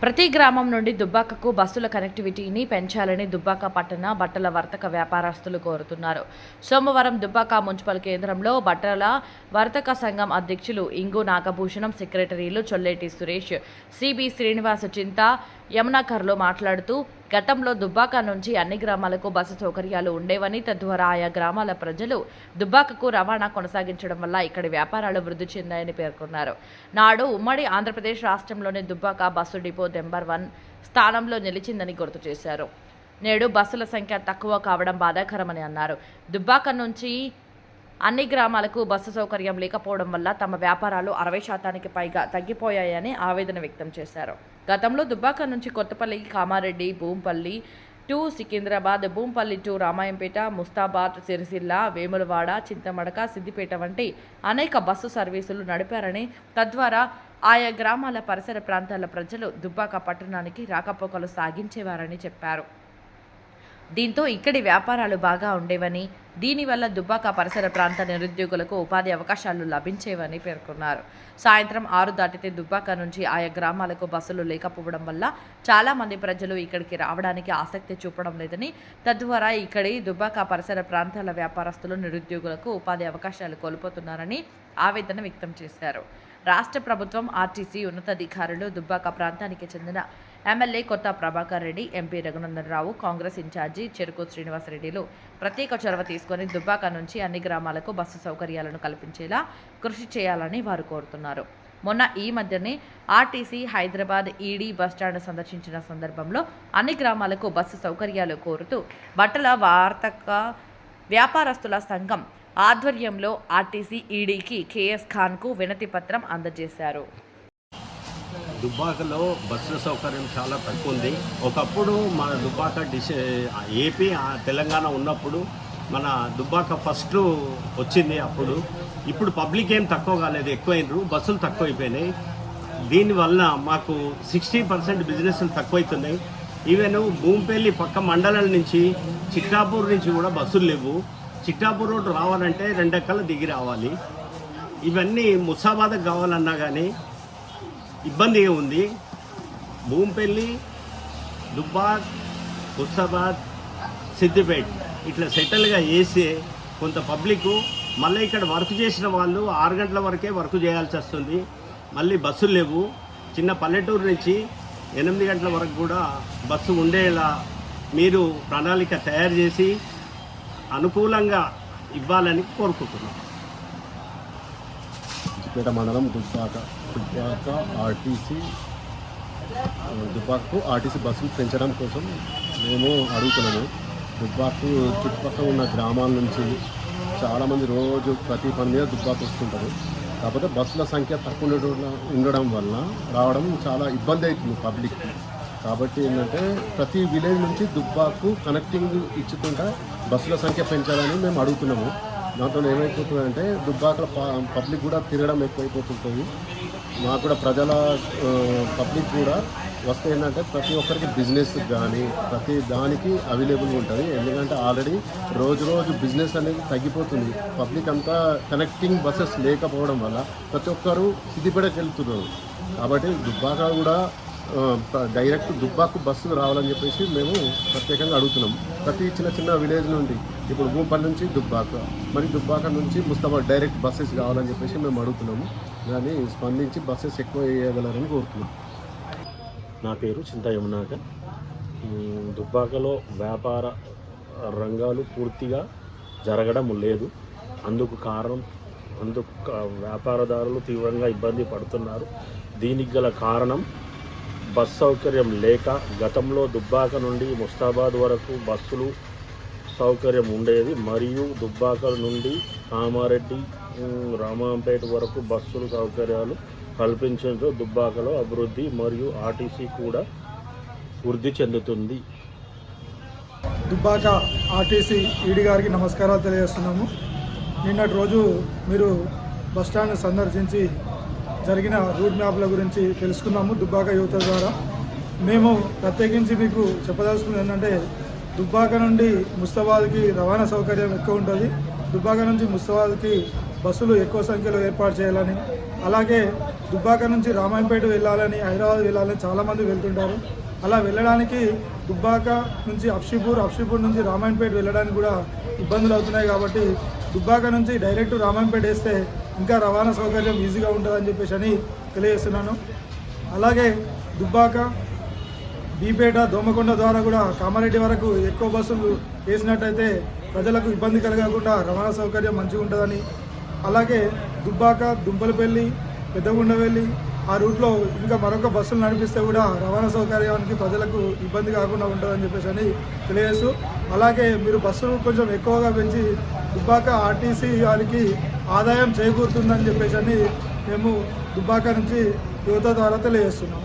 ప్రతి గ్రామం నుండి దుబ్బాకకు బస్సుల కనెక్టివిటీని పెంచాలని దుబ్బాక పట్టణ బట్టల వర్తక వ్యాపారస్తులు కోరుతున్నారు. సోమవారం దుబ్బాక మున్సిపల్ కేంద్రంలో బట్టల వర్తక సంఘం అధ్యక్షులు ఇంగు నాగభూషణం సెక్రటరీలు చొల్లేటి సురేష్ సిబి శ్రీనివాస్ చింత యమునాకర్లో మాట్లాడుతూ గతంలో దుబ్బాక నుంచి అన్ని గ్రామాలకు బస్సు సౌకర్యాలు ఉండేవని తద్వారా ఆయా గ్రామాల ప్రజలు దుబ్బాకకు రవాణా కొనసాగించడం వల్ల ఇక్కడి వ్యాపారాలు వృద్ధి చెందాయని పేర్కొన్నారు. నాడు ఉమ్మడి ఆంధ్రప్రదేశ్ రాష్ట్రంలోని Dubbaka bus depot number one స్థానంలో నిలిచిందని గుర్తు చేశారు. నేడు బస్సుల సంఖ్య తక్కువ కావడం బాధాకరమని అన్నారు. దుబ్బాక నుంచి అన్ని గ్రామాలకు బస్సు సౌకర్యం లేకపోవడం వల్ల తమ వ్యాపారాలు అరవై శాతానికి పైగా తగ్గిపోయాయని ఆవేదన వ్యక్తం చేశారు. గతంలో దుబ్బాక నుంచి కొత్తపల్లి కామారెడ్డి భూంపల్లి టు సికింద్రాబాద్ భూంపల్లి టు రామాయంపేట ముస్తాబాద్ సిరిసిల్ల వేములవాడ చింతమడక సిద్దిపేట వంటి అనేక బస్సు సర్వీసులు నడిపారని తద్వారా ఆయా గ్రామాల పరిసర ప్రాంతాల ప్రజలు దుబ్బాక పట్టణానికి రాకపోకలు సాగించేవారని చెప్పారు. దీంతో ఇక్కడి వ్యాపారాలు బాగా ఉండేవని దీనివల్ల దుబ్బాక పరిసర ప్రాంత నిరుద్యోగులకు ఉపాధి అవకాశాలు లభించేవని పేర్కొన్నారు. సాయంత్రం ఆరు దాటితే దుబ్బాక నుంచి ఆయా గ్రామాలకు బస్సులు లేకపోవడం వల్ల చాలామంది ప్రజలు ఇక్కడికి రావడానికి ఆసక్తి చూపడం లేదని తద్వారా ఇక్కడి దుబ్బాక పరిసర ప్రాంతాల వ్యాపారస్తులు నిరుద్యోగులకు ఉపాధి అవకాశాలు కోల్పోతున్నారని ఆవేదన వ్యక్తం చేశారు. రాష్ట్ర ప్రభుత్వం ఆర్టీసీ ఉన్నతాధికారులు దుబ్బాక ప్రాంతానికి చెందిన MLA Kotha Prabhakar Reddy MP Raghunandan Rao Congress in charge Cheruku శ్రీనివాసరెడ్డిలు ప్రత్యేక చొరవ తీసుకొని దుబ్బాక నుంచి అన్ని గ్రామాలకు బస్సు సౌకర్యాలను కల్పించేలా కృషి చేయాలని వారు కోరుతున్నారు. మొన్న ఈ మధ్యనే ఆర్టీసీ హైదరాబాద్ ఈడీ బస్టాండ్ సందర్శించిన సందర్భంలో అన్ని గ్రామాలకు బస్సు సౌకర్యాలు కోరుతూ బట్టల వార్తక వ్యాపారస్తుల సంఘం ఆధ్వర్యంలో ఆర్టీసీ ఈడీకి కేఎస్ ఖాన్కు వినతి పత్రం అందజేశారు. దుబ్బాకలో బస్సు సౌకర్యం చాలా తక్కువ ఉంది. ఒకప్పుడు మన దుబ్బాక డిస్ ఏపీ తెలంగాణ ఉన్నప్పుడు మన దుబ్బాక ఫస్ట్ వచ్చింది అప్పుడు. ఇప్పుడు పబ్లిక్ ఏం తక్కువ కాలేదు ఎక్కువైనరు బస్సులు తక్కువ అయిపోయినాయి దీనివల్ల మాకు సిక్స్టీ పర్సెంట్ బిజినెస్లు తక్కువైతున్నాయి. ఈవెన్ భూమిపల్లి పక్క మండలాల నుంచి చిట్టాపూర్ నుంచి కూడా బస్సులు లేవు. చిట్టాపూర్ రోడ్డు రావాలంటే రెండెక్కలు దిగి రావాలి. ఇవన్నీ ముసాబాద్కి కావాలన్నా కానీ ఇబ్బందిగా ఉంది. భూంపెల్లి దుబ్బాక్ ముసాబాద్ సిద్దిపేట్ ఇట్లా సెటిల్గా చేసి కొంత పబ్లిక్ మళ్ళీ ఇక్కడ వర్క్ చేసిన వాళ్ళు ఆరు గంటల వరకే వర్క్ చేయాల్సి వస్తుంది. మళ్ళీ బస్సులు లేవు. చిన్న పల్లెటూరు నుంచి ఎనిమిది గంటల వరకు కూడా బస్సు ఉండేలా మీరు ప్రణాళిక తయారు చేసి అనుకూలంగా ఇవ్వాలని కోరుకుంటున్నాం. సిద్దిపేట మండలం దుబ్బాక దుబ్బాక ఆర్టీసీ ఆ, దుబ్బాకకు ఆర్టీసీ బస్సులు పెంచడం కోసం మేము అడుగుతున్నాము. దుబ్బాకు చుట్టుపక్కల ఉన్న గ్రామాల నుంచి చాలామంది రోజు ప్రతి పని మీద దుబ్బాకు వస్తుంటారు. కాకపోతే బస్సుల సంఖ్య తక్కువ ఉండడం వల్ల రావడం చాలా ఇబ్బంది అవుతుంది పబ్లిక్కి. కాబట్టి ఏంటంటే ప్రతి విలేజ్ నుంచి దుబ్బాకు కనెక్టింగ్ ఇచ్చుకుంటా బస్సుల సంఖ్య పెంచాలని మేము అడుగుతున్నాము. దాంతో ఏమైపోతుందంటే దుబ్బాకల పబ్లిక్ కూడా తిరగడం ఎక్కువైపోతుంటుంది. మాకు కూడా ప్రజల పబ్లిక్ కూడా వస్తే ఏంటంటే ప్రతి ఒక్కరికి బిజినెస్ కానీ ప్రతి దానికి అవైలబుల్ ఉంటుంది. ఎందుకంటే ఆల్రెడీ రోజు రోజు బిజినెస్ అనేది తగ్గిపోతుంది. పబ్లిక్ అంతా కనెక్టింగ్ బస్సెస్ లేకపోవడం వల్ల ప్రతి ఒక్కరు సిద్దిపేటకి వెళ్తున్నారు కాబట్టి దుబ్బాక కూడా డైరెక్ట్ దుబ్బాకు బస్సులు రావాలని చెప్పేసి మేము ప్రత్యేకంగా అడుగుతున్నాం. ప్రతి చిన్న చిన్న విలేజ్ నుండి ఇప్పుడు భూపల్ నుంచి దుబ్బాక మరి దుబ్బాక నుంచి ముస్తాబాద్ డైరెక్ట్ బస్సెస్ కావాలని చెప్పేసి మేము అడుగుతున్నాము. దాన్ని స్పందించి బస్సెస్ ఎక్కువ వేయగలరని కోరుతున్నాం. నా పేరు చింత యమునాక దుబ్బాకలో వ్యాపార రంగాలు పూర్తిగా జరగడం లేదు. అందుకు కారణం అందుకు వ్యాపారదారులు తీవ్రంగా ఇబ్బంది పడుతున్నారు. దీనికి గల కారణం బస్ సౌకర్యం లేక గతంలో దుబ్బాక నుండి ముస్తాబాద్ వరకు బస్సులు సౌకర్యం ఉండేది. మరియు దుబ్బాక నుండి కామారెడ్డి రామాంపేట వరకు బస్సులు సౌకర్యాలు కల్పించడంతో దుబ్బాకలో అభివృద్ధి మరియు ఆర్టీసీ కూడా వృద్ధి చెందుతుంది. దుబ్బాక ఆర్టీసీ ఈడి గారికి నమస్కారాలు తెలియజేస్తున్నాము. నిన్నటి రోజు మీరు బస్టాండ్ సందర్శించి జరిగిన రూట్ మ్యాప్ల గురించి తెలుసుకున్నాము దుబ్బాక యువత ద్వారా. మేము ప్రత్యేకించి మీకు చెప్పదలుచుకున్నది ఏంటంటే దుబ్బాక నుండి ముస్తాబాద్కి రవాణా సౌకర్యం ఎక్కువ ఉంటుంది. దుబ్బాక నుంచి ముస్తాబాద్కి బస్సులు ఎక్కువ సంఖ్యలో ఏర్పాటు చేయాలని అలాగే దుబ్బాక నుంచి రామాయంపేట వెళ్ళాలని హైదరాబాద్ వెళ్ళాలని చాలామంది వెళ్తుంటారు. అలా వెళ్ళడానికి దుబ్బాక నుంచి అఫ్షీపూర్ అఫ్షీపూర్ నుంచి రామాయణపేట వెళ్ళడానికి కూడా ఇబ్బందులు అవుతున్నాయి కాబట్టి దుబ్బాక నుంచి డైరెక్ట్ రామాయణపేట వేస్తే ఇంకా రవాణా సౌకర్యం ఈజీగా ఉంటుందని చెప్పేసి అని తెలియజేస్తున్నాను. అలాగే దుబ్బాక బీపేట దోమకొండ ద్వారా కూడా కామారెడ్డి వరకు ఎక్కువ బస్సులు వేసినట్టయితే ప్రజలకు ఇబ్బంది కలగకుండా రవాణా సౌకర్యం మంచిగా ఉంటుందని. అలాగే దుబ్బాక దుంపలపల్లి పెద్దగుండవెల్లి ఆ రూట్లో ఇంకా మరొక బస్సులు నడిపిస్తే కూడా రవాణా సౌకర్యానికి ప్రజలకు ఇబ్బంది కాకుండా ఉంటుందని చెప్పేసి అని తెలియజేస్తూ అలాగే మీరు బస్సులు కొంచెం ఎక్కువగా పెంచి దుబ్బాక ఆర్టీసీ వారికి ఆదాయం చేకూరుతుందని చెప్పేసి అని మేము దుబ్బాక నుంచి యువత ద్వారా తెలియజేస్తున్నాం.